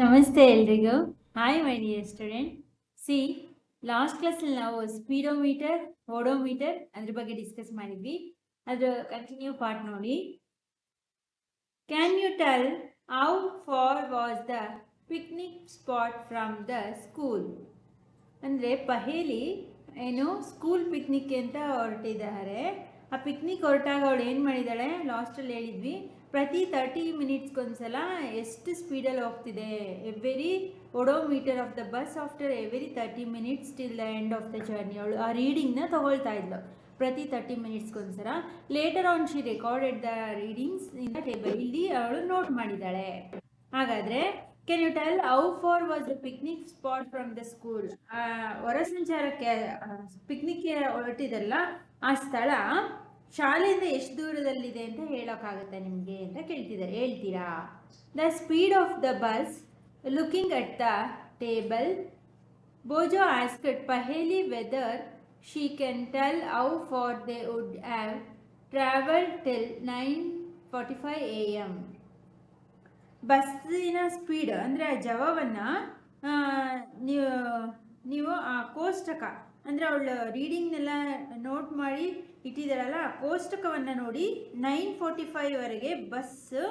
ನಮಸ್ತೆ ಎಲ್ರಿಗೂ. Hi my dear students last ಕ್ಲಾಸಲ್ಲಿ ನಾವು ಸ್ಪೀಡೋಮೀಟರ್ ಓಡೋಮೀಟರ್ ಅದ್ರ ಬಗ್ಗೆ ಡಿಸ್ಕಸ್ ಮಾಡಿದ್ವಿ. ಅದ್ರ ಕಂಟಿನ್ಯೂ ಪಾರ್ಟ್ ನೋಡಿ. Can you tell how far was the picnic spot from the school ಅಂದರೆ ಪಹೇಲಿ ಏನು ಸ್ಕೂಲ್ ಪಿಕ್ನಿಕ್ ಅಂತ ಹೊರಟಿದ್ದಾರೆ. ಆ ಪಿಕ್ನಿಕ್ ಹೊರಟಾಗ ಅವಳು ಏನು ಮಾಡಿದ್ದಾಳೆ? ಲಾಸ್ಟಲ್ಲಿ ಹೇಳಿದ್ವಿ. ಪ್ರತಿ ತರ್ಟಿ ಮಿನಿಟ್ಸ್ಗೊಂದ್ಸಲ ಎಷ್ಟು ಸ್ಪೀಡಲ್ಲಿ ಹೋಗ್ತಿದೆ? Every odometer of the bus after every thirty minutes till the end of the journey ಅವಳು ಆ ರೀಡಿಂಗ್ನ ತೊಗೊಳ್ತಾ ಇದ್ಲು. ಪ್ರತಿ thirty ಮಿನಿಟ್ಸ್ಗೊಂದ್ಸಲ. Later on she recorded the readings in the table ಇಲ್ಲಿ ಅವಳು ನೋಟ್ ಮಾಡಿದ್ದಾಳೆ. ಹಾಗಾದರೆ can you tell how far was the picnic spot from the school ಹೊರ ಸಂಚಾರಕ್ಕೆ ಪಿಕ್ನಿಕ್ಗೆ ಹೊರಟಿದಲ್ಲ ಆ ಸ್ಥಳ? ಶಾಲೆಯಿಂದ ಎಷ್ಟು ದೂರದಲ್ಲಿದೆ ಅಂತ ಹೇಳೋಕ್ಕಾಗುತ್ತೆ ನಿಮಗೆ ಅಂತ ಕೇಳ್ತಿದ್ದಾರೆ. ಹೇಳ್ತೀರಾ? The speed of the bus looking at the table Bhojo asked Paheli whether she can tell how far they would have travel till nine forty five A M ಬಸ್ಸಿನ ಸ್ಪೀಡ್ ಅಂದರೆ ಆ ಜವವನ್ನು ನೀವು ನೀವು ಆ ಕೋಷ್ಟಕ, ಅಂದರೆ ಅವಳು ರೀಡಿಂಗ್ನೆಲ್ಲ ನೋಟ್ ಮಾಡಿ ಇಟ್ಟಿದ್ದಾರಲ್ಲ ಕೋಷ್ಟಕವನ್ನು ನೋಡಿ ನೈನ್ ಫೋರ್ಟಿ ಫೈವ್ವರೆಗೆ ಬಸ್ಸು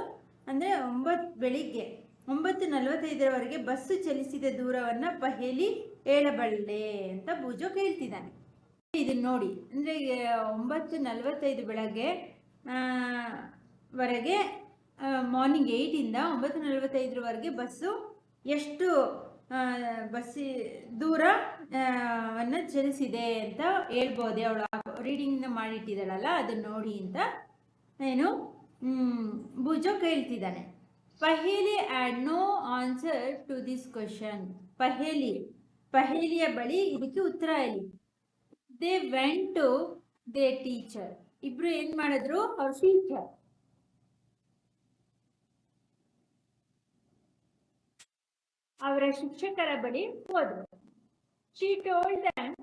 ಅಂದರೆ ಒಂಬತ್ತು ಬೆಳಿಗ್ಗೆ ಒಂಬತ್ತು ನಲವತ್ತೈದರವರೆಗೆ ಬಸ್ಸು ಚಲಿಸಿದ ದೂರವನ್ನು ಪಹೇಲಿ ಹೇಳಬಲ್ಲೆ ಅಂತ ಬೂಜೋ ಕೇಳ್ತಿದ್ದಾನೆ. ಇದನ್ನು ನೋಡಿ, ಅಂದರೆ ಒಂಬತ್ತು ನಲವತ್ತೈದು ಬೆಳಗ್ಗೆ ವರೆಗೆ ಮಾರ್ನಿಂಗ್ ಏಯ್ಟಿಂದ ಒಂಬತ್ತು ನಲವತ್ತೈದರವರೆಗೆ ಬಸ್ಸು ಎಷ್ಟು ಬಸ್ಸಿ ದೂರ ವನ್ನು ಚಲಿಸಿದೆ ಅಂತ ಹೇಳ್ಬೋದೆ. ಅವಳು ರೀಡಿಂಗ್ನ ಮಾಡಿಟ್ಟಿದ್ದಾಳಲ್ಲ ಅದನ್ನ ನೋಡಿ ಅಂತ ಏನು ಭುಜೋ ಕೇಳ್ತಿದ್ದಾನೆ. Paheli had no answer to this question Paheli, ಪಹೇಲಿಯ ಬಳಿ ಇದಕ್ಕೆ ಉತ್ತರ ಇಲ್ಲಿ they went to their teacher ಇಬ್ರು ಏನ್ ಮಾಡಿದ್ರು? ಅವ್ರ ಟೀಚರ್ ಅವರ ಶಿಕ್ಷಕರ ಬಳಿ ಹೋದ್ರು. She told them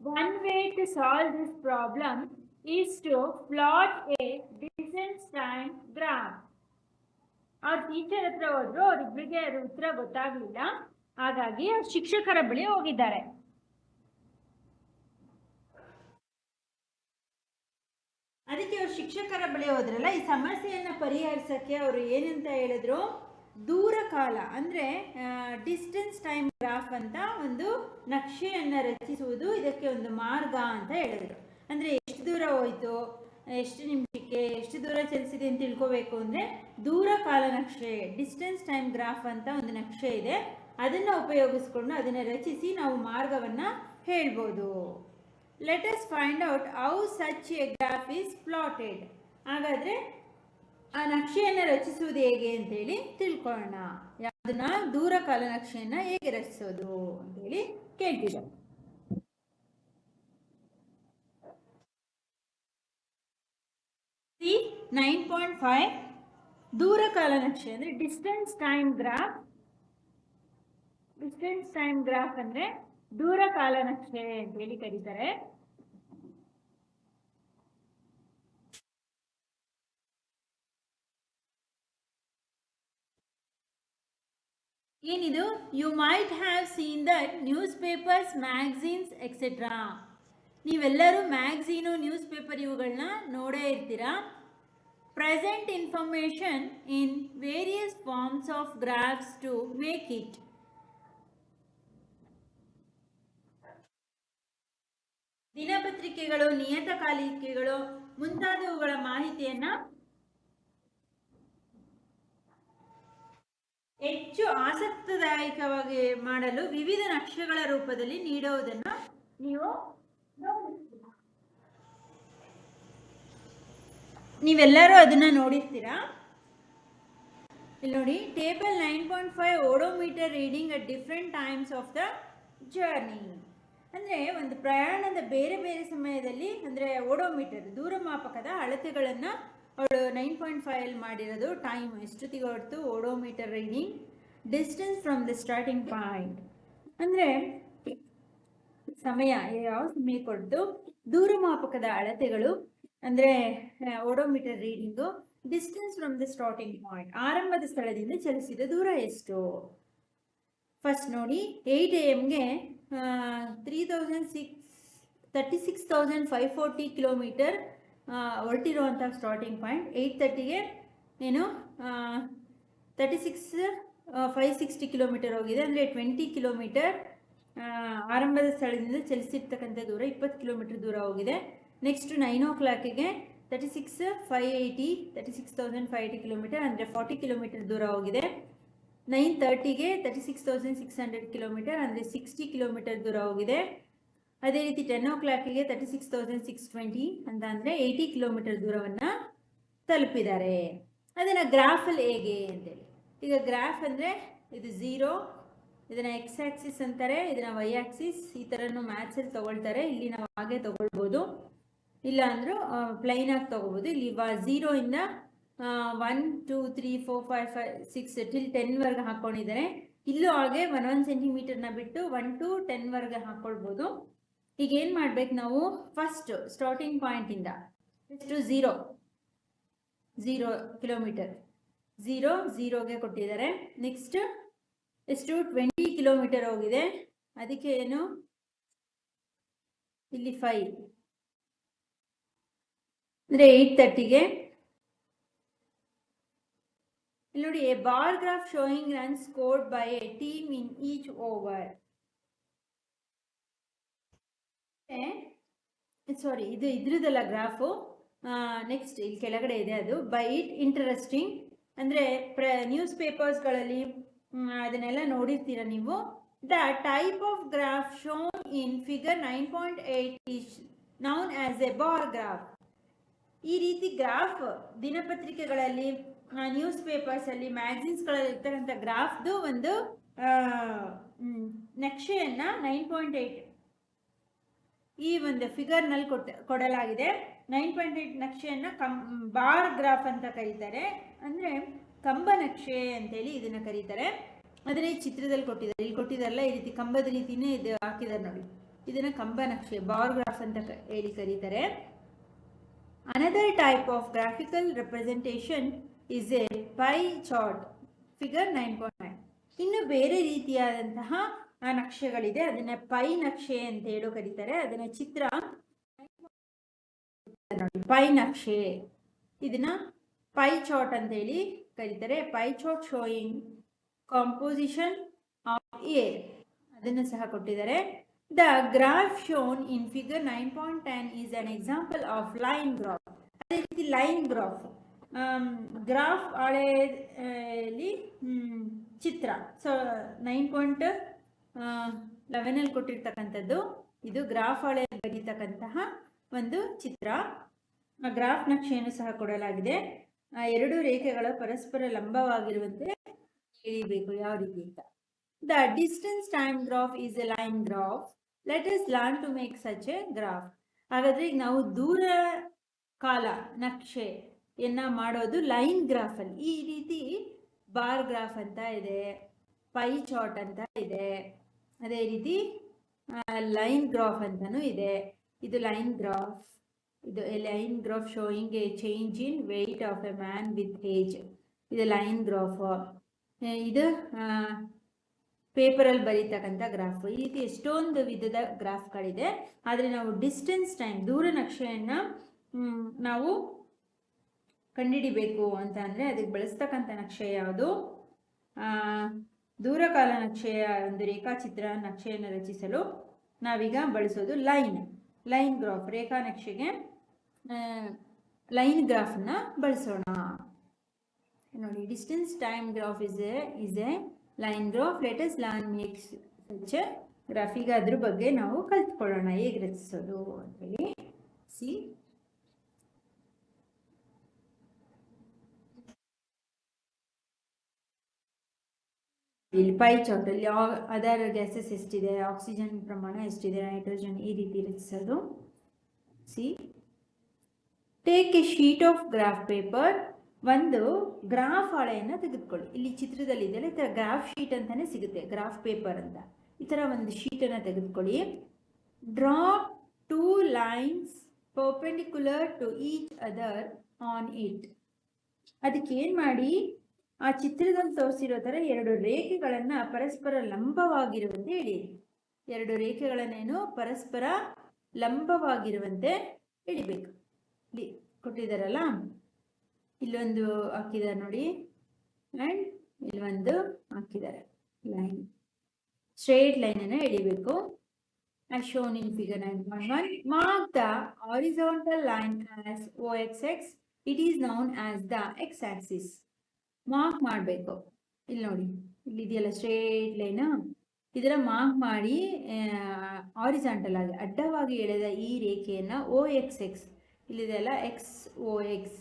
one way to solve this problem is to plot a distance time graph ಅವ್ರ ಟೀಚರ್ ಹತ್ರ ಹೋದ್ರು ಅವ್ರಿಬ್ರಿಗೆ ಅದ್ರ ಉತ್ತರ ಗೊತ್ತಾಗ್ಲಿಲ್ಲ. ಹಾಗಾಗಿ ಅವ್ರ ಶಿಕ್ಷಕರ ಬಳಿ ಹೋಗಿದ್ದಾರೆ. ಅದಕ್ಕೆ ಅವ್ರ ಶಿಕ್ಷಕರ ಬಳಿ ಹೋದ್ರಲ್ಲ, ಈ ಸಮಸ್ಯೆಯನ್ನ ಪರಿಹರಿಸಕ್ಕೆ ಅವರು ಏನಂತ ಹೇಳಿದ್ರು? ದೂರ ಕಾಲ, ಅಂದರೆ ಡಿಸ್ಟೆನ್ಸ್ ಟೈಮ್ ಗ್ರಾಫ್ ಅಂತ ಒಂದು ನಕ್ಷೆಯನ್ನು ರಚಿಸುವುದು ಇದಕ್ಕೆ ಒಂದು ಮಾರ್ಗ ಅಂತ ಹೇಳಿದ್ರು. ಅಂದರೆ ಎಷ್ಟು ದೂರ ಹೋಯಿತು, ಎಷ್ಟು ನಿಮಿಷಕ್ಕೆ, ಎಷ್ಟು ದೂರ ಚಲಿಸಿದೆ ಅಂತ ತಿಳ್ಕೋಬೇಕು ಅಂದರೆ ದೂರ ಕಾಲ ನಕ್ಷೆ ಡಿಸ್ಟೆನ್ಸ್ ಟೈಮ್ ಗ್ರಾಫ್ ಅಂತ ಒಂದು ನಕ್ಷೆ ಇದೆ. ಅದನ್ನು ಉಪಯೋಗಿಸ್ಕೊಂಡು ಅದನ್ನು ರಚಿಸಿ ನಾವು ಮಾರ್ಗವನ್ನು ಹೇಳ್ಬೋದು. Let's find out how such a graph is plotted ಹಾಗಾದರೆ ಆ ನಕ್ಷೆಯನ್ನು ರಚಿಸುವುದು ಹೇಗೆ ಅಂತೇಳಿ ತಿಳ್ಕೊಳ್ಳೋಣ. ಅದನ್ನ ದೂರ ಕಾಲ ನಕ್ಷೆಯನ್ನು ಹೇಗೆ ರಚಿಸೋದು ಅಂತೇಳಿ ಹೇಳಿ ಸಿ ನೈನ್ ಪಾಯಿಂಟ್ ಫೈವ್ ದೂರ ಕಾಲ ನಕ್ಷೆ ಅಂದ್ರೆ distance time graph. Distance time graph ಅಂದ್ರೆ ದೂರ ಕಾಲ ನಕ್ಷೆ ಅಂತೇಳಿ ಕರೀತಾರೆ. ಏನಿದು? You might have seen that newspapers magazines etcetera ನೀವೆಲ್ಲರೂ ಮ್ಯಾಗ್ಝೀನು ನ್ಯೂಸ್ ಪೇಪರ್ ಇವುಗಳನ್ನ ನೋಡೇ ಇರ್ತೀರಾ? Present information in various forms of graphs to make it ದಿನಪತ್ರಿಕೆಗಳು, ನಿಯತಕಾಲಿಕೆಗಳು, ಮುಂತಾದವುಗಳ ಮಾಹಿತಿಯನ್ನು ಹೆಚ್ಚು ಆಸಕ್ತಿದಾಯಕವಾಗಿ ಮಾಡಲು ವಿವಿಧ ನಕ್ಷೆಗಳ ರೂಪದಲ್ಲಿ ನೀಡುವುದನ್ನು ನೀವು ನೀವೆಲ್ಲರೂ ಅದನ್ನ ನೋಡಿರ್ತೀರಾ? ಇಲ್ಲಿ ನೋಡಿ, table nine point five odometer reading at different times of the journey. ಅಂದರೆ ಒಂದು ಪ್ರಯಾಣದ ಬೇರೆ ಬೇರೆ ಸಮಯದಲ್ಲಿ, ಅಂದರೆ ಓಡೋಮೀಟರ್ ದೂರಮಾಪಕದ ಅಳತೆಗಳನ್ನು ಅವಳು ನೈನ್ ಪಾಯಿಂಟ್ ಫೈವಲ್ಲಿ ಮಾಡಿರೋದು ಟೈಮ್ ಎಷ್ಟೊತ್ತಿಗೆ ಹೊರತು odometer reading distance from the starting point ಅಂದರೆ, ಸಮಯ ಯಾವ ಸಮಯ ಕೊಟ್ಟು ದೂರಮಾಪಕದ ಅಳತೆಗಳು, ಅಂದರೆ odometer reading distance from the starting point ಆರಂಭದ ಸ್ಥಳದಿಂದ ಚಲಿಸಿದ ದೂರ ಎಷ್ಟು? ಫಸ್ಟ್ ನೋಡಿ eight A ಎಮ್ಗೆ three thousand six thirty six thousand five forty kilometre ಹೊರಟಿರುವಂಥ starting point eight ತರ್ಟಿಗೆ ಏನು thirty six five sixty kilometre ಹೋಗಿದೆ. ಅಂದರೆ ಟ್ವೆಂಟಿ ಕಿಲೋಮೀಟರ್ ಆರಂಭದ ಸ್ಥಳದಿಂದ ಚಲಿಸಿರ್ತಕ್ಕಂಥ ದೂರ ಇಪ್ಪತ್ತು ಕಿಲೋಮೀಟರ್ ದೂರ ಹೋಗಿದೆ. ನೆಕ್ಸ್ಟ್ ನೈನ್ ಓ ಕ್ಲಾಕಿಗೆ thirty six five eighty thirty six thousand five eighty kilometre ಅಂದರೆ ಫಾರ್ಟಿ ಕಿಲೋಮೀಟರ್ ದೂರ ಹೋಗಿದೆ. ನೈನ್ ತರ್ಟಿಗೆ thirty six thousand six hundred kilometre ಅಂದರೆ ಸಿಕ್ಸ್ಟಿ ಕಿಲೋಮೀಟರ್ ದೂರ ಹೋಗಿದೆ. ಅದೇ ರೀತಿ ಟೆನ್ ಓ ಕ್ಲಾಕಿಗೆ thirty six thousand six twenty ಅಂತ ಅಂದರೆ ಏಯ್ಟಿ ಕಿಲೋಮೀಟರ್ ದೂರವನ್ನು ತಲುಪಿದ್ದಾರೆ. ಅದನ್ನು ಗ್ರಾಫಲ್ಲಿ ಹೇಗೆ ಅಂತೇಳಿ. ಈಗ ಗ್ರಾಫ್ ಅಂದರೆ ಇದು ಝೀರೋ ಇದನ್ನು ಎಕ್ಸ್ ಆಕ್ಸಿಸ್ ಅಂತಾರೆ, ಇದನ್ನು ವೈ ಆಕ್ಸಿಸ್ ಈ ಥರನೂ ಮ್ಯಾಥ್ಸಲ್ಲಿ ತೊಗೊಳ್ತಾರೆ. ಇಲ್ಲಿ ನಾವು ಹಾಗೆ ತೊಗೊಳ್ಬೋದು. ಇಲ್ಲ ಅಂದರೂ ಪ್ಲೈನಾಗಿ ತೊಗೋಬೋದು ಇಲ್ಲಿ ವ ಝೀರೋಯಿಂದ one two three four five five six till ಟೆನ್ವರೆಗೆ ಹಾಕ್ಕೊಂಡಿದ್ದಾರೆ ಇಲ್ಲೂ ಹಾಗೆ ಒನ್ ಒನ್ ಸೆಂಟಿಮೀಟರ್ನ ಬಿಟ್ಟು ಒನ್ ಟು ಟೆನ್ವರೆಗೆ ಹಾಕ್ಕೊಳ್ಬೋದು ಈಗ ಏನು ಮಾಡ್ಬೇಕು ನಾವು? ಫಸ್ಟ್ ಸ್ಟಾರ್ಟಿಂಗ್ ಪಾಯಿಂಟಿಂದ ಎಷ್ಟು ಝೀರೋ ಝೀರೋ ಕಿಲೋಮೀಟರ್ ಝೀರೋ ಝೀರೋಗೆ ಕೊಟ್ಟಿದ್ದಾರೆ. ನೆಕ್ಸ್ಟ್ ಎಷ್ಟು ಟ್ವೆಂಟಿ ಕಿಲೋಮೀಟರ್ ಹೋಗಿದೆ. ಅದಕ್ಕೆ ಏನು? ಇಲ್ಲಿ ಫೈವ್ ಅಂದರೆ ಏಯ್ಟ್ ತರ್ಟಿಗೆ ಇಲ್ಲಿ ನೋಡಿ a bar graph showing run scored by a team in each over sorry ಇದು ಇದ್ರದಲ್ಲ ಗ್ರಾಫು ನೆಕ್ಸ್ಟ್ ಇಲ್ಲಿ ಕೆಳಗಡೆ ಇದೆ ಅದು. ಬೈ ಇಟ್ ಇಂಟ್ರೆಸ್ಟಿಂಗ್ ಅಂದರೆ ಪ್ರ ನ್ಯೂಸ್ ಪೇಪರ್ಸ್ಗಳಲ್ಲಿ ಅದನ್ನೆಲ್ಲ ನೋಡಿರ್ತೀರ ನೀವು? The type of graph shown in figure nine point eight is known as a bar graph ಈ ರೀತಿ ಗ್ರಾಫ್ ದಿನಪತ್ರಿಕೆಗಳಲ್ಲಿ ನ್ಯೂಸ್ ಪೇಪರ್ಸಲ್ಲಿ ಮ್ಯಾಗ್ಝಿನ್ಸ್ಗಳಲ್ಲಿ ಇರ್ತಕ್ಕಂಥ ಗ್ರಾಫ್ದು ಒಂದು ನಕ್ಷೆಯನ್ನು ನೈನ್ ಪಾಯಿಂಟ್ ಏಯ್ಟ್ ಈ ಒಂದು ಫಿಗರ್ನಲ್ಲಿ ಕೊಟ್ಟ, ಕೊಡಲಾಗಿದೆ. ನೈನ್ ಪಾಯಿಂಟ್ ಏಯ್ಟ್ ನಕ್ಷೆಯನ್ನು ಕಂ, ಬಾರ್ ಗ್ರಾಫ್ ಅಂತ ಕರೀತಾರೆ. ಅಂದರೆ ಕಂಬ ನಕ್ಷೆ ಅಂತೇಳಿ ಇದನ್ನು ಕರೀತಾರೆ. ಆದರೆ ಈ ಚಿತ್ರದಲ್ಲಿ ಕೊಟ್ಟಿದ್ದಾರೆ. ಇಲ್ಲಿ ಕೊಟ್ಟಿದ್ದಾರಲ್ಲ ಈ ರೀತಿ ಕಂಬದ ರೀತಿನೇ ಇದು ಹಾಕಿದ್ದಾರೆ ನೋಡಿ. ಇದನ್ನು ಕಂಬ ನಕ್ಷೆ, ಬಾರ್ ಗ್ರಾಫ್ ಅಂತ ಹೇಳಿ ಕರೀತಾರೆ. Another type of graphical representation is a pie chart figure nine point nine ಇನ್ನು ಬೇರೆ ರೀತಿಯಾದಂತಹ ನಕ್ಷೆಗಳಿದೆ. ಅದನ್ನ ಪೈ ನಕ್ಷೆ ಅಂತ ಹೇಳೋ ಕರೀತಾರೆ. ಅದನ್ನ ಚಿತ್ರ. ಪೈ ನಕ್ಷೆ. ಇದನ್ನ ಪೈ ಚಾಟ್ ಅಂತ ಹೇಳಿ ಕರೀತಾರೆ. Pie chart showing composition of air ಅದನ್ನು ಸಹ ಕೊಟ್ಟಿದ್ದಾರೆ. The graph shown in figure nine point ten is an example of line graph ಅದೇ ರೀತಿ ಲೈನ್ ಗ್ರಾಫ್ ಗ್ರಾಫ್ ಹಳೆಯಲ್ಲಿ ಚಿತ್ರ. ಸೊ ನೈನ್ ಪಾಯಿಂಟ್ ಲೆವೆನಲ್ಲಿ ಕೊಟ್ಟಿರ್ತಕ್ಕಂಥದ್ದು, ಇದು ಗ್ರಾಫ್ ಹಾಳೆಯಲ್ಲಿ ಬರೀತಕ್ಕಂತಹ ಒಂದು ಚಿತ್ರ. ಗ್ರಾಫ್ ನಕ್ಷೆಯನ್ನು ಸಹ ಕೊಡಲಾಗಿದೆ. ಆ ಎರಡು ರೇಖೆಗಳು ಪರಸ್ಪರ ಲಂಬವಾಗಿರುವಂತೆ ಎಳಿಬೇಕು ಯಾವ ರೀತಿ ಅಂತ. The distance time graph is a line graph let us learn to make such a graph ಹಾಗಾದ್ರೆ ಈಗ ನಾವು ದೂರ ಕಾಲ ನಕ್ಷೆಯನ್ನ ಮಾಡೋದು ಲೈನ್ ಗ್ರಾಫ್ ಅಲ್ಲಿ. ಈ ರೀತಿ ಬಾರ್ ಗ್ರಾಫ್ ಅಂತ ಇದೆ ಪೈ ಚಾಟ್ ಅಂತ ಇದೆ. ಅದೇ ರೀತಿ ಲೈನ್ ಗ್ರಾಫ್ ಅಂತಲೂ ಇದೆ. ಇದು ಲೈನ್ ಗ್ರಾಫ್ ಇದು line graph showing a change in weight of a man with age ಇದು ಲೈನ್ ಗ್ರಾಫ್ ಇದು ಪೇಪರಲ್ಲಿ ಬರೀತಕ್ಕಂಥ ಗ್ರಾಫ್ ಈ ರೀತಿ ಎಷ್ಟೊಂದು ವಿಧದ ಗ್ರಾಫ್ಗಳಿದೆ ಆದರೆ ನಾವು ಡಿಸ್ಟೆನ್ಸ್ ಟೈಮ್ ದೂರ ನಕ್ಷೆಯನ್ನು ನಾವು ಕಂಡುಹಿಡಿಬೇಕು ಅಂತ ಅಂದರೆ, ಅದಕ್ಕೆ ಬಳಸ್ತಕ್ಕಂಥ ನಕ್ಷೆ ಯಾವುದು? ದೂರಕಾಲ ನಕ್ಷೆಯ ಒಂದು ರೇಖಾಚಿತ್ರ ನಕ್ಷೆಯನ್ನು ರಚಿಸಲು ನಾವೀಗ ಬಳಸೋದು ಲೈನ್. ಲೈನ್ ಗ್ರಾಫ್, ರೇಖಾ ನಕ್ಷೆಗೆ ಲೈನ್ ಗ್ರಾಫ್ನ ಬಳಸೋಣ. ನೋಡಿ distance time graph is a is a line graph let us learn makes such graph ಈಗ ಅದ್ರ ಬಗ್ಗೆ ನಾವು ಕಲ್ತ್ಕೊಳ್ಳೋಣ. ಹೇಗೆ ರಚಿಸೋದು ಅಂತೇಳಿ ಸಿ ಇಲ್ಲಿ ಪೈ ಚಾರ್ಟಲ್ಲಿ ಅದರ್ ಗ್ಯಾಸಸ್ ಎಷ್ಟಿದೆ? ಆಕ್ಸಿಜನ್ ಪ್ರಮಾಣ ಎಷ್ಟಿದೆ? ನೈಟ್ರೋಜನ್ ಈ ರೀತಿ ರಚಿಸೋದು see. Take a sheet of graph paper ಒಂದು ಗ್ರಾಫ್ ಹಾಳೆಯನ್ನು ತೆಗೆದುಕೊಳ್ಳಿ. ಇಲ್ಲಿ ಚಿತ್ರದಲ್ಲಿ ಇದೆಯಲ್ಲ ಈ ಥರ ಗ್ರಾಫ್ ಶೀಟ್ ಅಂತಾನೆ ಸಿಗುತ್ತೆ ಗ್ರಾಫ್ ಪೇಪರ್ ಅಂತ. ಈ ಥರ ಒಂದು ಶೀಟನ್ನು ತೆಗೆದುಕೊಳ್ಳಿ. Draw two lines perpendicular to each other on it ಅದಕ್ಕೆ ಏನು ಮಾಡಿ? ಆ ಚಿತ್ರದಲ್ಲಿ ತೋರಿಸಿರೋ ಥರ ಎರಡು ರೇಖೆಗಳನ್ನು ಪರಸ್ಪರ ಲಂಬವಾಗಿರುವಂತೆ ಎಳೆಯಿರಿ ಎರಡು ರೇಖೆಗಳನ್ನೇನು ಪರಸ್ಪರ ಲಂಬವಾಗಿರುವಂತೆ ಎಳಿಬೇಕು ಇಲ್ಲಿ ಕೊಟ್ಟಿದ್ದಾರಲ್ಲ? ಇಲ್ಲೊಂದು ಹಾಕಿದ್ದಾರೆ ನೋಡಿ. ಆ್ಯಂಡ್ ಇಲ್ಲೊಂದು ಹಾಕಿದ್ದಾರೆ ಲೈನ್. ಸ್ಟ್ರೇಟ್ ಲೈನನ್ನು ಎಳಿಬೇಕು. As shown in figure 9.1. Mark line horizontal line X X It is known as the x-axis. Mark ಮಾಡಬೇಕು. ಇಲ್ಲಿ ನೋಡಿ, ಇಲ್ಲಿ ಇದೆಯಲ್ಲ ಸ್ಟ್ರೇಟ್ ಲೈನ್ ಇದರ ಮಾರ್ಕ್ ಮಾಡಿ ಆರಿಜಾಂಟಲ್ ಆಗಿ, ಅಡ್ಡವಾಗಿ ಎಳೆದ ಈ ರೇಖೆಯನ್ನು O X X ಇಲ್ಲಿದೆಯಲ್ಲ X O X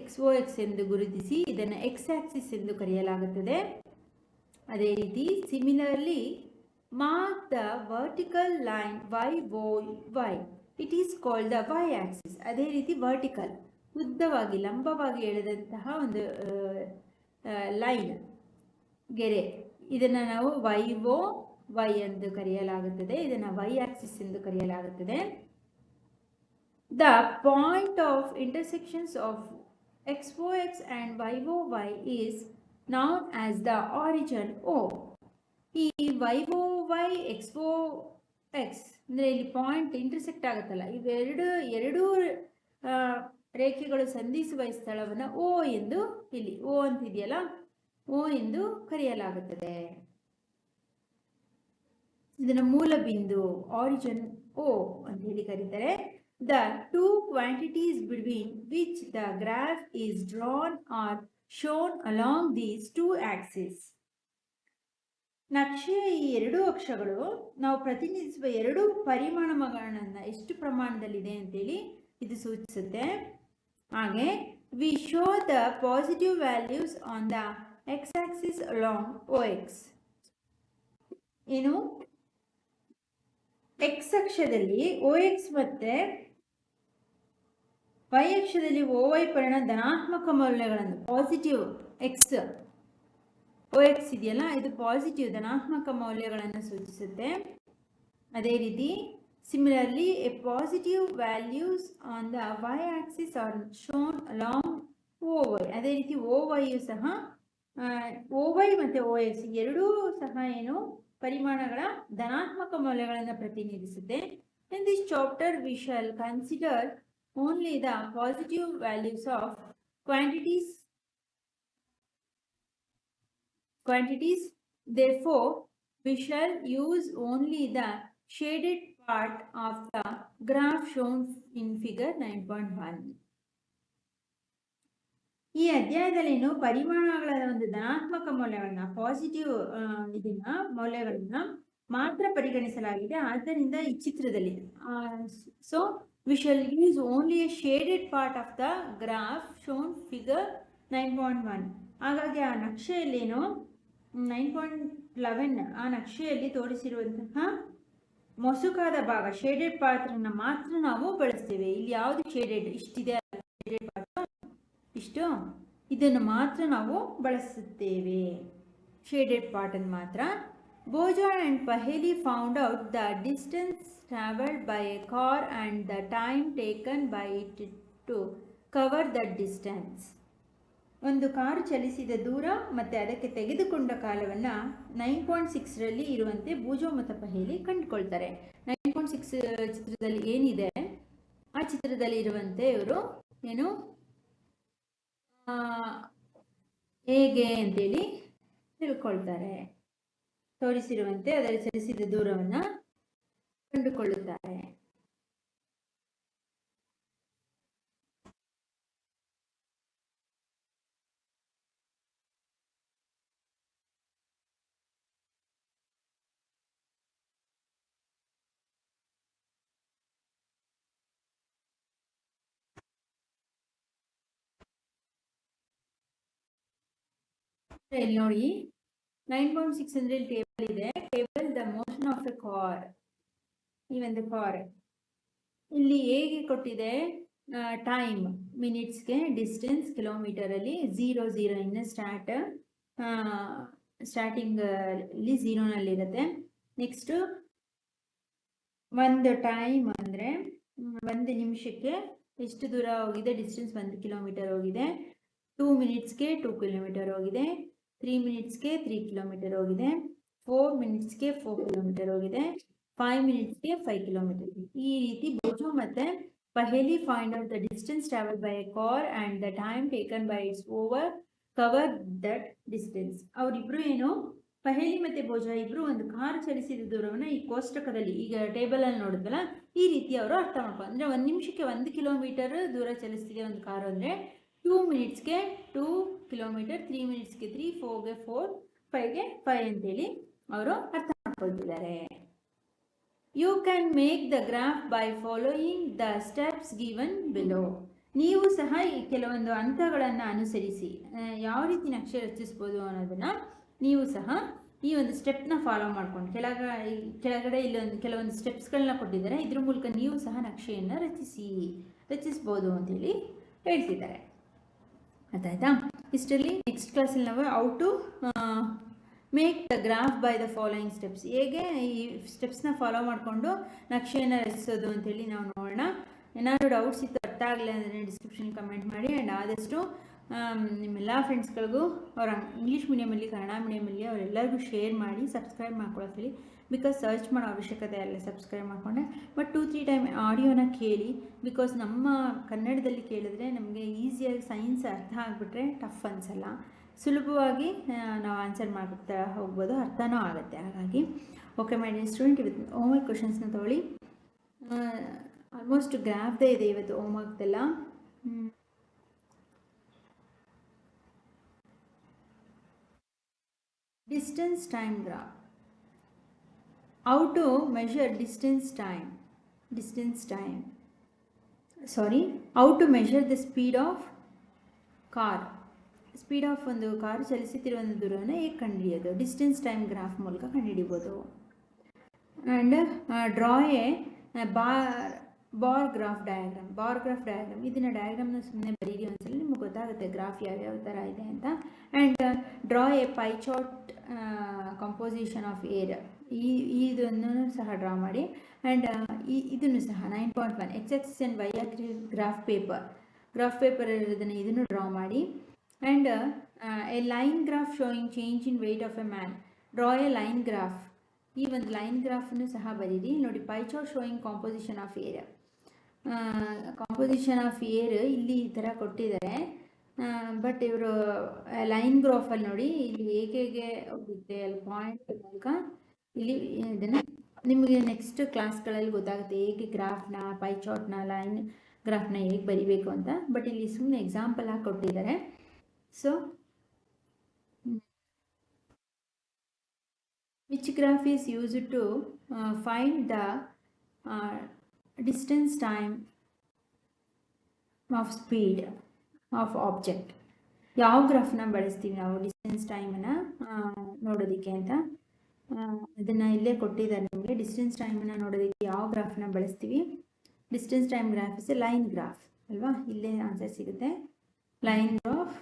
X O X ಎಂದು ಗುರುತಿಸಿ ಇದನ್ನು ಎಕ್ಸ್ ಆಕ್ಸಿಸ್ ಎಂದು ಕರೆಯಲಾಗುತ್ತದೆ. ಅದೇ ರೀತಿ similarly mark the vertical line Y O Y it is called the Y axis ಅದೇ ರೀತಿ ವರ್ಟಿಕಲ್ ಉದ್ದವಾಗಿ, ಲಂಬವಾಗಿ ಎಳೆದಂತಹ ಒಂದು ಲೈನ್, ಗೆರೆ. ಇದನ್ನು ನಾವು ವೈ ಓ ವೈ ಎಂದು ಕರೆಯಲಾಗುತ್ತದೆ. ಇದನ್ನು ವೈ ಆಕ್ಸಿಸ್ ಎಂದು ಕರೆಯಲಾಗುತ್ತದೆ. The point of intersections of X O X and Y O Y is known as the origin O. ಈ Y O Y, X O X ಅಂದರೆ ಇಲ್ಲಿ ಪಾಯಿಂಟ್ ಇಂಟರ್ಸೆಕ್ಟ್ ಆಗುತ್ತಲ್ಲ. ಇವೆರಡು, ಎರಡೂ ರೇಖೆಗಳು ಸಂಧಿಸುವ ಸ್ಥಳವನ್ನು ಓ ಎಂದು ಇಲ್ಲಿ, ಓ ಅಂತಿದೆಯಲ್ಲ, ಓ ಎಂದು ಕರೆಯಲಾಗುತ್ತದೆ. ಇದನ್ನ ಮೂಲ ಬಿಂದು ಆರಿಜನ್ ಓ ಅಂತ ಹೇಳಿ ಕರೀತಾರೆ. The two quantities between which the graph is drawn are shown along these two axis ನಕ್ಷೆಯ ಈ ಎರಡು ಅಕ್ಷಗಳು, ನಾವು ಪ್ರತಿನಿಧಿಸುವ ಎರಡು ಪರಿಮಾಣಗಳನ್ನ ಎಷ್ಟು ಪ್ರಮಾಣದಲ್ಲಿದೆ ಅಂತೇಳಿ ಇದು ಸೂಚಿಸುತ್ತೆ. ಹಾಗೆ we show the positive values on the X axis along O X ಏನು ಎಕ್ಸ್ ಅಕ್ಷದಲ್ಲಿ ಓ ಎಕ್ಸ್ ಮತ್ತೆ ವೈ ಅಕ್ಷದಲ್ಲಿ ಓ ವೈ ಪರಿಣ ಧನಾತ್ಮಕ ಮೌಲ್ಯಗಳನ್ನು ಪಾಸಿಟಿವ್ ಎಕ್ಸ್ ಓ ಎಕ್ಸ್ ಇದೆಯಲ್ಲ, ಇದು ಪಾಸಿಟಿವ್ ಧನಾತ್ಮಕ ಮೌಲ್ಯಗಳನ್ನು ಸೂಚಿಸುತ್ತೆ. ಅದೇ ರೀತಿ positive values on the Y axis are shown along O Y ಅದೇ ರೀತಿ OY ವೈಯು ಸಹ ವೈ ಮತ್ತು ಎಕ್ಸ್ ಎರಡೂ ಸಹ ಏನು ಪರಿಮಾಣಗಳ ಧನಾತ್ಮಕ ಮೌಲ್ಯಗಳನ್ನು ಪ್ರತಿನಿಧಿಸುತ್ತೆ. In this chapter we shall consider only the positive values of quantities quantities therefore we shall use only the shaded part of the graph shown in figure 9.1. ಈ ಅಧ್ಯಾಯದಲ್ಲೇನು ಪರಿಮಾಣಗಳ ಒಂದು ಧನಾತ್ಮಕ ಮೌಲ್ಯಗಳನ್ನ ಪಾಸಿಟಿವ್ ಇದನ್ನ, ಮೌಲ್ಯಗಳನ್ನ ಮಾತ್ರ ಪರಿಗಣಿಸಲಾಗಿದೆ ಆದ್ದರಿಂದ ಈ ಚಿತ್ರದಲ್ಲಿ so we shall use only a shaded part of the graph shown figure nine point one ಹಾಗಾಗಿ ಆ ನಕ್ಷೆಯಲ್ಲೇನು ನೈನ್ ಪಾಯಿಂಟ್ ಲೆವೆನ್ ಆ ನಕ್ಷೆಯಲ್ಲಿ ತೋರಿಸಿರುವಂತಹ ಮೊಸುಕಾದ ಭಾಗ ಶೇಡೆಡ್ ಪಾತ್ರನ ಮಾತ್ರ ನಾವು ಬಳಸ್ತೇವೆ. ಇಲ್ಲಿ ಯಾವುದು ಶೇಡೆಡ್ ಇಷ್ಟಿದೆ ಶೇಡೆಡ್ ಪಾತ್ರ? ಇಷ್ಟು? ಇದನ್ನು ಮಾತ್ರ ನಾವು ಬಳಸುತ್ತೇವೆ. ಶೇಡೆಡ್ ಪಾಟನ್ ಮಾತ್ರ. Boojho and Paheli found out the distance travelled by a car and the time taken by it to cover the distance ಒಂದು ಕಾರು ಚಲಿಸಿದ ದೂರ ಮತ್ತು ಅದಕ್ಕೆ ತೆಗೆದುಕೊಂಡ ಕಾಲವನ್ನು ನೈನ್ ಪಾಯಿಂಟ್ ಸಿಕ್ಸ್ರಲ್ಲಿ ಇರುವಂತೆ ಬೂಜೋ ಮತ್ತು ಹೇಳಿ ಕಂಡುಕೊಳ್ತಾರೆ. ನೈನ್ ಪಾಯಿಂಟ್ ಸಿಕ್ಸ್ ಚಿತ್ರದಲ್ಲಿ ಏನಿದೆ? ಆ ಚಿತ್ರದಲ್ಲಿ ಇರುವಂತೆ ಇವರು ಏನು? ಹೇಗೆ ಅಂತೇಳಿ ತಿಳ್ಕೊಳ್ತಾರೆ. ತೋರಿಸಿರುವಂತೆ ಅದರ ಚಲಿಸಿದ ದೂರವನ್ನು ಕಂಡುಕೊಳ್ಳುತ್ತಾರೆ. ಇಲ್ಲಿ ನೋಡಿ. ನೈನ್ ಪಾಯಿಂಟ್ ಸಿಕ್ಸ್ ಅಂದ್ರೆ ಇಲ್ಲಿ ಟೇಬಲ್ ಇದೆ. Table the motion of a car ಈ ಒಂದು ಕಾರ್ ಇಲ್ಲಿ ಹೇಗೆ ಕೊಟ್ಟಿದೆ? ಟೈಮ್ ಮಿನಿಟ್ಸ್ಗೆ ಡಿಸ್ಟೆನ್ಸ್ ಕಿಲೋಮೀಟರಲ್ಲಿ ಝೀರೋ ಝೀರೋ ಇಂದ ಸ್ಟಾರ್ಟ್ ಸ್ಟಾರ್ಟಿಂಗ್ ಅಲ್ಲಿ ಝೀರೋನಲ್ಲಿರುತ್ತೆ ನೆಕ್ಸ್ಟು ಒಂದು ಟೈಮ್ ಅಂದರೆ, ಒಂದು ನಿಮಿಷಕ್ಕೆ ಎಷ್ಟು ದೂರ ಹೋಗಿದೆ? ಡಿಸ್ಟೆನ್ಸ್ ಒಂದು ಕಿಲೋಮೀಟರ್ ಹೋಗಿದೆ. ಟೂ ಮಿನಿಟ್ಸ್ಗೆ ಟೂ ಕಿಲೋಮೀಟರ್ ಹೋಗಿದೆ. ತ್ರೀ ಮಿನಿಟ್ಸ್ಗೆ ತ್ರೀ ಕಿಲೋಮೀಟರ್ ಹೋಗಿದೆ ಫೋರ್ ಮಿನಿಟ್ಸ್ಗೆ ಫೋರ್ ಕಿಲೋಮೀಟರ್ ಹೋಗಿದೆ ಫೈವ್ ಮಿನಿಟ್ಸ್ಗೆ ಫೈವ್ ಕಿಲೋಮೀಟರ್ ಈ ರೀತಿ ಬೋಜು ಮತ್ತೆ Paheli find out the distance travel by a car and the time taken by its over cover that distance ಅವರಿಬ್ರು ಏನು? ಪಹೇಲಿ ಮತ್ತೆ ಭೋಜ ಇಬ್ರು ಒಂದು ಕಾರ್ ಚಲಿಸಿದ ದೂರವನ್ನು ಈ ಕೋಷ್ಟಕದಲ್ಲಿ, ಈಗ ಟೇಬಲ್ ಅಲ್ಲಿ ನೋಡಿದ್ವಲ್ಲ, ಈ ರೀತಿ ಅವರು ಅರ್ಥ ಮಾಡ್ಕೊ ಅಂದ್ರೆ ಒಂದು ನಿಮಿಷಕ್ಕೆ ಒಂದು ಕಿಲೋಮೀಟರ್ ದೂರ ಚಲಿಸ್ತಿದೆ ಒಂದು ಕಾರು ಅಂದ್ರೆ ಟೂ ಮಿನಿಟ್ಸ್ಗೆ ಟೂ ಕಿಲೋಮೀಟರ್ ತ್ರೀ ಮಿನಿಟ್ಸ್ಗೆ ತ್ರೀ ಫೋರ್ಗೆ ಫೋರ್ ಫೈವ್ಗೆ ಫೈವ್ ಅಂತೇಳಿ ಅವರು ಅರ್ಥ ಮಾಡ್ಕೊಳ್ತಿದ್ದಾರೆ. You can make the graph by following the steps given below ನೀವು ಸಹ ಈ ಕೆಲವೊಂದು ಹಂತಗಳನ್ನು ಅನುಸರಿಸಿ ಯಾವ ರೀತಿ ನಕ್ಷೆ ರಚಿಸ್ಬೋದು ಅನ್ನೋದನ್ನು ನೀವು ಸಹ ಈ ಒಂದು ಸ್ಟೆಪ್ನ ಫಾಲೋ ಮಾಡ್ಕೊಂಡು, ಕೆಳಗ ಕೆಳಗಡೆ ಇಲ್ಲೊಂದು ಕೆಲವೊಂದು ಸ್ಟೆಪ್ಸ್ಗಳನ್ನ ಕೊಟ್ಟಿದ್ದಾರೆ, ಇದ್ರ ಮೂಲಕ ನೀವು ಸಹ ನಕ್ಷೆಯನ್ನು ರಚಿಸಿ, ರಚಿಸ್ಬೋದು ಅಂತೇಳಿ ಹೇಳ್ತಿದ್ದಾರೆ. ಅರ್ಥಾಯ್ತಾ ಇಷ್ಟರಲ್ಲಿ ನೆಕ್ಸ್ಟ್ ಕ್ಲಾಸಲ್ಲಿ ನಾವು how to make the graph by the following steps ಹೇಗೆ ಈ ಸ್ಟೆಪ್ಸ್ನ ಫಾಲೋ ಮಾಡಿಕೊಂಡು ನಕ್ಷೆಯನ್ನು ರಚಿಸೋದು ಅಂತೇಳಿ ನಾವು ನೋಡೋಣ. ಏನಾದರೂ ಡೌಟ್ಸ್ ಇತ್ತು ಅರ್ಥ ಆಗಲಿಲ್ಲ ಅಂದರೆ ಡಿಸ್ಕ್ರಿಪ್ಷನ್ ಕಮೆಂಟ್ ಮಾಡಿ. ಆ್ಯಂಡ್ ಆದಷ್ಟು ನಿಮ್ಮೆಲ್ಲ ಫ್ರೆಂಡ್ಸ್ಗಳಿಗೂ ಅವ್ರ ಇಂಗ್ಲೀಷ್ ಮೀಡಿಯಮಲ್ಲಿ ಕನ್ನಡ ಮೀಡಿಯಮಲ್ಲಿ ಅವರೆಲ್ಲರಿಗೂ ಶೇರ್ ಮಾಡಿ ಸಬ್ಸ್ಕ್ರೈಬ್ ಮಾಡ್ಕೊಳಕ್ಕೆ ಹೇಳಿ ಬಿಕಾಸ್ ಸರ್ಚ್ ಮಾಡೋ ಅವಶ್ಯಕತೆ ಇಲ್ಲ ಸಬ್ಸ್ಕ್ರೈಬ್ ಮಾಡಿಕೊಂಡೆ. ಬಟ್ ಟೂ ತ್ರೀ ಟೈಮ್ ಆಡಿಯೋನ ಕೇಳಿ. ಬಿಕಾಸ್ ನಮ್ಮ ಕನ್ನಡದಲ್ಲಿ ಕೇಳಿದ್ರೆ ನಮಗೆ ಈಸಿಯಾಗಿ ಸೈನ್ಸ್ ಅರ್ಥ ಆಗಿಬಿಟ್ರೆ ಟಫ್ ಅನ್ಸಲ್ಲ. ಸುಲಭವಾಗಿ ನಾವು ಆನ್ಸರ್ ಮಾಡ್ತಾ ಹೋಗ್ಬೋದು. ಅರ್ಥನೂ ಆಗುತ್ತೆ. ಹಾಗಾಗಿ ಓಕೆ ಮೈ ಡಿಯರ್ ಸ್ಟೂಡೆಂಟ್ ಇವತ್ತು ಹೋಮ್ವರ್ಕ್ ಕ್ವಶನ್ಸ್ನ ತೊಗೊಳ್ಳಿ. ಆಲ್ಮೋಸ್ಟ್ ಗ್ರಾಫ್ದೇ ಇದೆ ಇವತ್ತು ಹೋಮ್ವರ್ಕ್ದೆಲ್ಲ distance time graph how to measure distance time? Distance time. Sorry? How to measure the speed of car? Speed of ಒಂದು ಕಾರು ಚಲಿಸುತ್ತಿರುವ ಒಂದು ದೂರವನ್ನು ಹೇಗೆ ಕಂಡುಹಿಡಿಯೋದು? ಡಿಸ್ಟೆನ್ಸ್ ಟೈಮ್ ಗ್ರಾಫ್ ಮೂಲಕ ಕಂಡುಹಿಡಿಬೋದು. And draw a bar bar graph diagram bar graph diagram ಇದನ್ನು ಡಯಾಗ್ರಾಮ್ನ ಸುಮ್ಮನೆ ಬರೀರಿ ಒಂದ್ಸಲ ನಿಮಗೆ ಗೊತ್ತಾಗುತ್ತೆ ಗ್ರಾಫ್ ಯಾವ್ಯಾವ ಥರ ಇದೆ ಅಂತ. And draw a pie chart composition of air ಈ ಇದನ್ನು ಸಹ ಡ್ರಾ ಮಾಡಿ. ಆ್ಯಂಡ್ ಈ ಇದನ್ನು ಸಹ nine point one X X and Y graph paper graph paper ಇರೋದನ್ನು ಇದನ್ನು ಡ್ರಾ ಮಾಡಿ. And a line graph showing change in weight of a man draw a line graph ಈ ಒಂದು ಲೈನ್ ಗ್ರಾಫನ್ನು ಸಹ ಬರೀರಿ. ನೋಡಿ pie chart showing composition of air composition of air ಇಲ್ಲಿ ಈ ಥರ ಕೊಟ್ಟಿದ್ದಾರೆ. ಬಟ್ ಇವರು ಲೈನ್ ಗ್ರಾಫಲ್ಲಿ ನೋಡಿ, ಇಲ್ಲಿ ಹೇಗೆ ಹೋಗುತ್ತೆ, ಅಲ್ಲಿ ಪಾಯಿಂಟ್ ಮೂಲಕ. ಇಲ್ಲಿ ಇದನ್ನು ನಿಮಗೆ ನೆಕ್ಸ್ಟ್ ಕ್ಲಾಸ್ಗಳಲ್ಲಿ ಗೊತ್ತಾಗುತ್ತೆ, ಹೇಗೆ ಗ್ರಾಫ್ನ ಪೈ ಚಾರ್ಟ್ನ ಲೈನ್ ಗ್ರಾಫ್ನ ಹೇಗೆ ಬರಿಬೇಕು ಅಂತ. ಬಟ್ ಇಲ್ಲಿ ಸುಮ್ಮನೆ ಎಕ್ಸಾಂಪಲ್ ಆಗಿ ಕೊಟ್ಟಿದ್ದಾರೆ. So which graph is use to find the distance time of speed of object ಯಾವ ಗ್ರಾಫ್ನ ಬಳಸ್ತೀವಿ ನಾವು ಡಿಸ್ಟೆನ್ಸ್ ಟೈಮನ್ನು ನೋಡೋದಕ್ಕೆ ಅಂತ? ಅದನ್ನು ಇಲ್ಲೇ ಕೊಟ್ಟಿದ್ದಾರೆ ನಿಮಗೆ ಡಿಸ್ಟೆನ್ಸ್ ಟೈಮನ್ನು ನೋಡೋದಕ್ಕೆ ಯಾವ ಗ್ರಾಫ್ನ ಬಳಸ್ತೀವಿ? Distance time graph is a line graph ಅಲ್ವಾ? ಇಲ್ಲೇ ಆನ್ಸರ್ ಸಿಗುತ್ತೆ. Line graph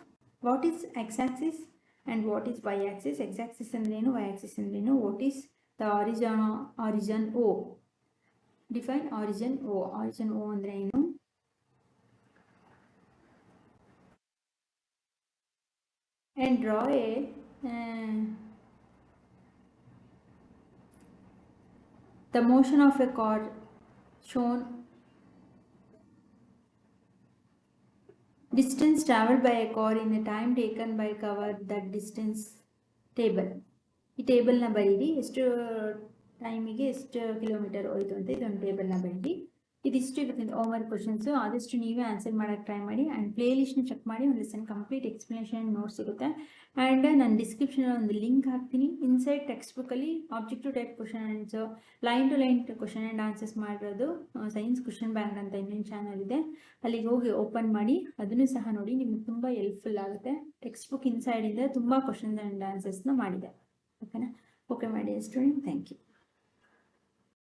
what is X axis and what is Y axis X axis ಅಂದ್ರೇನು? ವೈ ಆಕ್ಸಿಸ್ ಅಂದ್ರೇನು? What is the origin origin O define origin O origin O ಅಂದರೆ ಏನು? And draw a the motion of a car shown distance traveled by a car in the time taken by cover that distance table ಈ ಟೇಬಲ್ನ ಬರೀರಿ ಎಷ್ಟು ಟೈಮಿಗೆ ಎಷ್ಟು kilometre ಹೋಯ್ತು ಅಂತ ಇದೊಂದು ಟೇಬಲ್ನ ಬರೀರಿ ಇದಿಷ್ಟು ಇವತ್ತಿನ ವರ್ಕ್ ಕ್ವಶನ್ಸ್ ಆದಷ್ಟು ನೀವೇ ಆನ್ಸರ್ ಮಾಡೋಕ್ಕೆ ಟ್ರೈ ಮಾಡಿ ಆ್ಯಂಡ್ ಪ್ಲೇ ಲಿಸ್ಟ್ನ ಚೆಕ್ ಮಾಡಿ ಒಂದು ಲೆಸನ್ ಕಂಪ್ಲೀಟ್ ಎಕ್ಸ್ಪ್ಲನೇಷನ್ ನೋಟ್ಸ್ ಸಿಗುತ್ತೆ. ಆ್ಯಂಡ್ ನಾನು ಡಿಸ್ಕ್ರಿಪ್ಷನಲ್ಲಿ ಒಂದು ಲಿಂಕ್ ಹಾಕ್ತೀನಿ. ಇನ್ಸೈಡ್ ಟೆಕ್ಸ್ಟ್ ಬುಕ್ಕಲ್ಲಿ objective type question ಆ್ಯಂಡ್ಸು line to line question and answers ಮಾಡಿರೋದು ಸೈನ್ಸ್ ಕ್ವಶನ್ ಬ್ಯಾಂಕ್ ಅಂತ ಇನ್ನೊಂದು ಚಾನಲ್ ಇದೆ. ಅಲ್ಲಿಗೆ ಹೋಗಿ ಓಪನ್ ಮಾಡಿ. ಅದನ್ನು ಸಹ ನೋಡಿ ನಿಮ್ಗೆ ತುಂಬ ಹೆಲ್ಪ್ಫುಲ್ ಆಗುತ್ತೆ. ಟೆಕ್ಸ್ಟ್ ಬುಕ್ ಇನ್ಸೈಡಿಂದ ತುಂಬ ಕ್ವಶನ್ಸ್ ಆ್ಯಂಡ್ ಆನ್ಸರ್ಸ್ನ ಮಾಡಿದೆ. ಓಕೆನಾ ಓಕೆ ಮಾಡಿ ಸ್ಟೂಡೆಂಟ್ ಥ್ಯಾಂಕ್ ಯು